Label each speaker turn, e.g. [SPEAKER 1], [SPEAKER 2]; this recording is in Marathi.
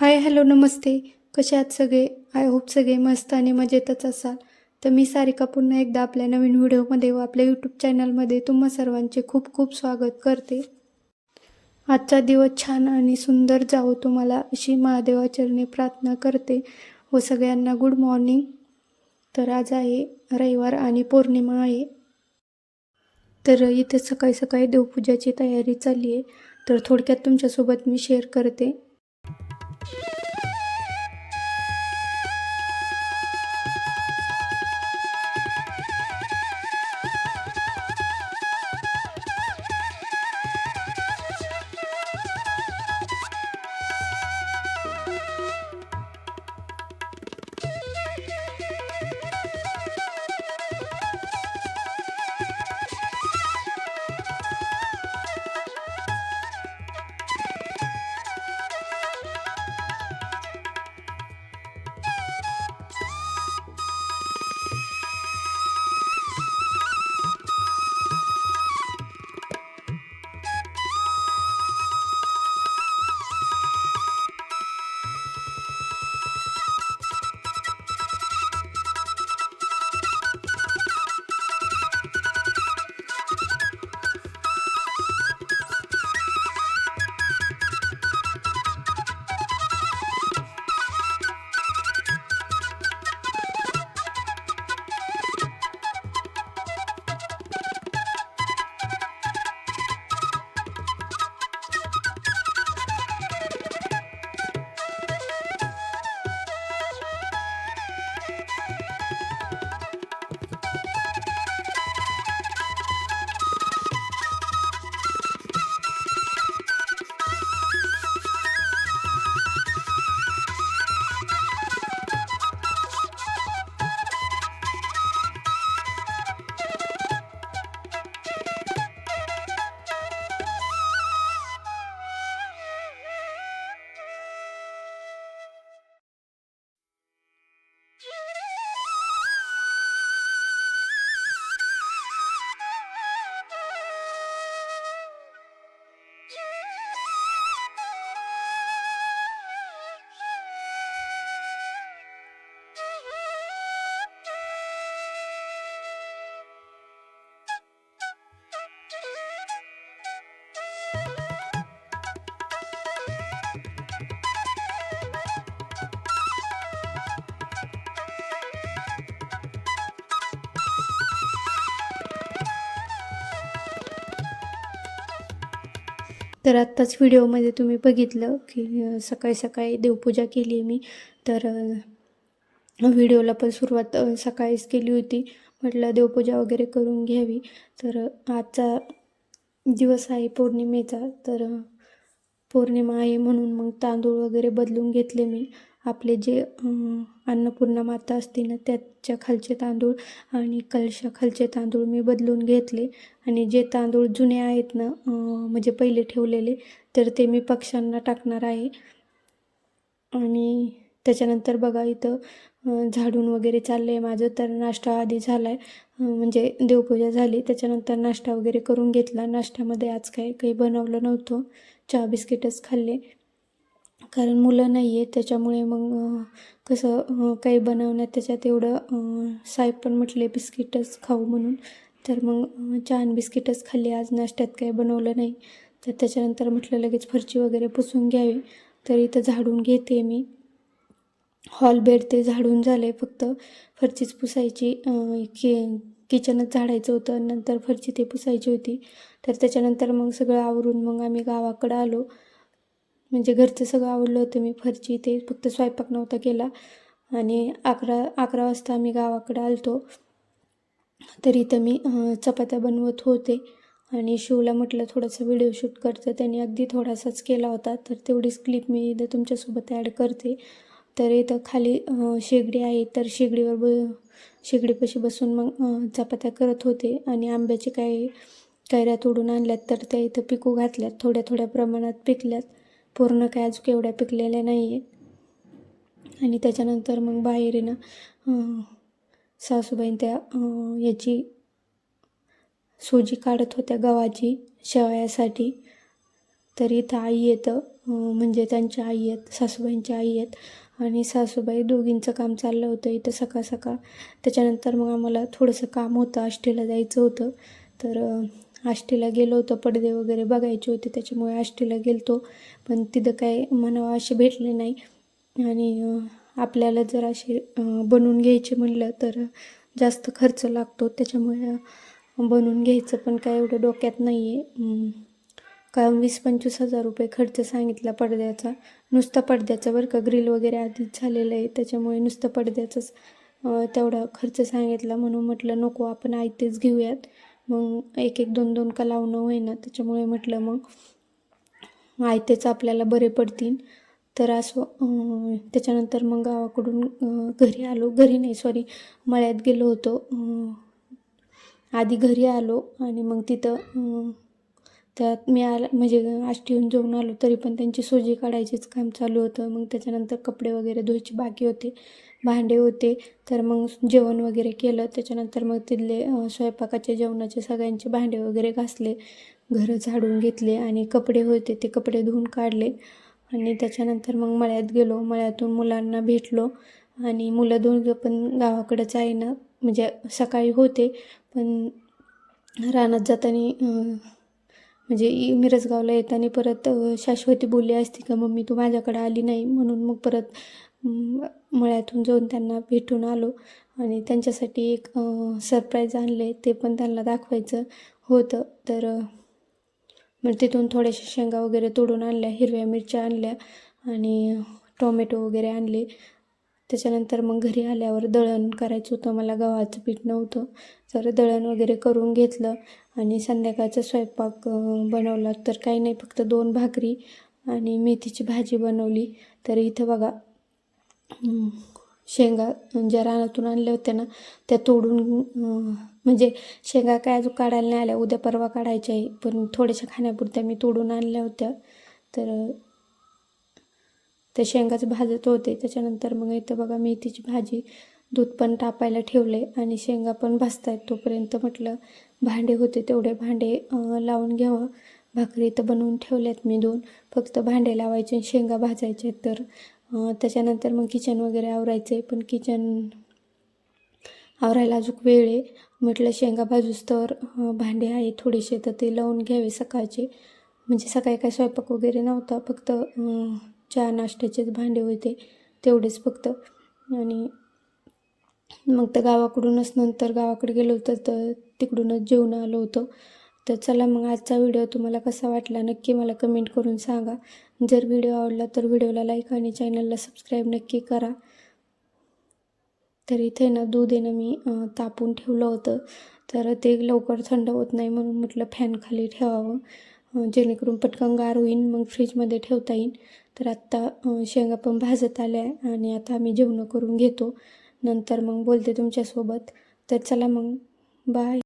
[SPEAKER 1] हाय हॅलो नमस्ते. कसे आहात सगळे? आय होप सगळे मस्त आणि मजेतच असाल. तर मी सारिका पुन्हा एकदा आपल्या नवीन व्हिडिओमध्ये व आपल्या यूट्यूब चॅनलमध्ये तुम्हा सर्वांचे खूप खूप स्वागत करते. आजचा दिवस छान आणि सुंदर जावो तुम्हाला अशी महादेवाचरणी प्रार्थना करते. व सगळ्यांना गुड मॉर्निंग तर आज आहे रविवार आणि पौर्णिमा आहे. तर इथे सकाळी सकाळी देवपूजाची तयारी चालली आहे. तर थोडक्यात तुमच्यासोबत मी शेअर करते. Yeah. तर आत्ताच व्हिडिओमध्ये तुम्ही बघितलं की सकाळी सकाळी देवपूजा केली आहे मी. तर व्हिडिओला पण सुरुवात सकाळीच केली होती. म्हटलं देवपूजा वगैरे करून घ्यावी. तर आजचा दिवस आहे पौर्णिमेचा. तर पौर्णिमा आहे म्हणून मग तांदूळ वगैरे बदलून घेतले मी. आपले जे अन्नपूर्णा माता असते ना त्याच्या खालचे तांदूळ आणि कलशा खालचे तांदूळ मी बदलून घेतले. आणि जे तांदूळ जुने आहेत ना म्हणजे पहिले ठेवलेले तर ते मी पक्ष्यांना टाकणार आहे. आणि त्याच्यानंतर बघा इथं झाडून वगैरे चाललं आहे माझं तर नाश्ता आधी झाला आहे म्हणजे देवपूजा झाली त्याच्यानंतर नाश्ता वगैरे करून घेतला. नाश्त्यामध्ये आज काय काही बनवलं नव्हतं. चहा बिस्किटच खाल्ले. कारण मुलं नाही आहेत त्याच्यामुळे मग कसं काही बनवण्यात त्याच्यात एवढं साहेब पण म्हटले बिस्किटच खाऊ म्हणून. तर मग अं, चहा आणि बिस्किटच खाल्ली. आज नाश्त्यात काही बनवलं नाही. तर त्याच्यानंतर म्हटलं लगेच फरची वगैरे पुसून घ्यावी. तर इथं झाडून घेते मी. हॉल बेड ते झाडून झालं आहे फक्त. फरचीच पुसायची कि किचनच झाडायचं होतं नंतर फरची ते पुसायची होती. तर त्याच्यानंतर मग सगळं आवरून मग आम्ही गावाकडं आलो. म्हणजे घरचं सगळं आवडलं होतं मी फरची ते फक्त स्वयंपाक नव्हता केला. आणि अकरा अकरा वाजता आम्ही गावाकडं आलतो. तर इथं मी चपात्या बनवत होते. आणि शिवला म्हटलं थोडासा व्हिडिओ शूट करतं त्याने अगदी थोडासाच केला होता. तर तेवढीच क्लिप मी इथं तुमच्यासोबत ॲड करते. तर इथं खाली शेगडी आहे. तर शेगडीवर ब शेगडीपाशी बसून मग चपात्या करत होते. आणि आंब्याचे काही कैऱ्या तोडून आणल्यात. तर त्या इथं पिकू घातल्यात. थोड्या थोड्या प्रमाणात पिकल्यात. पूर्ण काय अजून केवढ्या पिकलेल्या नाही आहेत आणि त्याच्यानंतर मग बाहेर आहे ना सासूबाईन त्या याची सोजी काढत होत्या गव्हाची शेवयासाठी तर इथं आई येतं म्हणजे त्यांच्या आई आहेत सासूबाईंच्या आई आहेत. आणि सासूबाई दोघींचं काम चाललं होतं इथं सकाळ सकाळ. त्याच्यानंतर मग आम्हाला थोडंसं काम होतं आष्टीला जायचं होतं. तर आष्टीला गेलो होतो पडदे वगैरे बघायचे होते त्याच्यामुळे आष्टीला गेलतो. पण तिथं काय म्हणावं असे भेटले नाही. आणि आपल्याला जर असे बनवून घ्यायचे म्हणलं तर जास्त खर्च लागतो. त्याच्यामुळे बनवून घ्यायचं पण काय एवढं डोक्यात नाही आहे कारण वीस पंचवीस हजार रुपये खर्च सांगितला पडद्याचा. नुसता पडद्याचा बरं का ग्रिल वगैरे आधीच झालेलं आहे. त्याच्यामुळे नुसतं पडद्याचंच तेवढा खर्च सांगितला म्हणून म्हटलं नको आपण आयतेच घेऊयात. मग एक एक दोन दोन का लावणं होईना. त्याच्यामुळे म्हटलं मग आयतेच आपल्याला बरे पडतील. तर असं त्याच्यानंतर मग गावाकडून घरी आलो. घरी नाही सॉरी मळ्यात गेलो होतो. आधी घरी आलो आणि मग तिथं त्यात मी आला म्हणजे आष्टीहून जेवून आलो. तरी पण त्यांची सोजी काढायचीच काम चालू होतं. मग त्याच्यानंतर कपडे वगैरे धुवायचे बाकी होते. भांडे होते. तर मग जेवण वगैरे केलं. त्याच्यानंतर मग तिथले स्वयंपाकाचे जेवणाचे सगळ्यांचे भांडे वगैरे घासले. घरं झाडून घेतले आणि कपडे होते ते कपडे धुवून काढले. आणि त्याच्यानंतर मग मळ्यात गेलो. मळ्यातून मुलांना भेटलो. आणि मुलं दोन पण गावाकडंच आहे ना म्हणजे सकाळी होते. पण रानात जाताना म्हणजे मिरजगावला येताना परत शाश्वती बोलली असती का मम्मी तू माझ्याकडे आली नाही. म्हणून मग परत मळ्यातून जाऊन त्यांना भेटून आलो आणि त्यांच्यासाठी एक सरप्राईज आणले. ते पण त्यांना दाखवायचं होतं. तर मग तिथून थोड्याशा शेंगा वगैरे तोडून आणल्या हिरव्या मिरच्या आणल्या आणि टोमॅटो वगैरे आणले. त्याच्यानंतर मग घरी आल्यावर दळण करायचं होतं. मला गव्हाचं पीठ नव्हतं. तर दळण वगैरे करून घेतलं आणि संध्याकाळचा स्वयंपाक बनवला. तर काही नाही फक्त दोन भाकरी आणि मेथीची भाजी बनवली. तर इथं बघा शेंगा ज्या रानातून आणल्या होत्या ना त्या तोडून म्हणजे शेंगा काय अजून काढायला नाही आल्या. उद्या परवा काढायच्या आहे पण थोड्याशा खाण्यापुरत्या मी तोडून आणल्या होत्या. तर त्या शेंगाच भाजत होते. त्याच्यानंतर मग इथं बघा मेथीची भाजी दूध पण टापायला ठेवले आणि शेंगा पण भाजतायत. तोपर्यंत म्हटलं भांडे होते तेवढे भांडे लावून घ्यावं. भाकरी तर बनवून ठेवल्यात मी दोन. फक्त भांडे लावायचे आणि शेंगा भाजायचे तर त्याच्यानंतर मग किचन वगैरे आवरायचे पण किचन आवरायला अजून वेळ आहे. म्हटलं शेंगा भाजूस तर भांडे आहे थोडेसे तर ते लावून घ्यावे सकाळचे. म्हणजे सकाळी काय स्वयंपाक वगैरे नव्हता फक्त चहा नाश्त्याचेच भांडे होते तेवढेच फक्त. आणि मग तर गावाकडूनच नंतर गावाकडे गेलो होतं तर तिकडूनच जेवण आलं होतं. तर चला मग आजचा व्हिडिओ तुम्हाला कसा वाटला नक्की मला कमेंट करून सांगा. जर व्हिडिओ आवडला तर व्हिडिओला लाईक आणि चॅनलला सबस्क्राईब नक्की करा. तर इथे ना दूध आहे ना मी तापून ठेवलं होतं. तर ते लवकर थंड होत नाही म्हणून म्हटलं फॅन खाली ठेवावं. जेणेकरून पटकन गार होईन मग फ्रीजमध्ये ठेवता येईन. तर आत्ता शेंगा पण भाजत आल्या आहे आणि आता आम्ही जेवणं करून घेतो. नंतर मग बोलते तुमच्यासोबत. तर चला मग बाय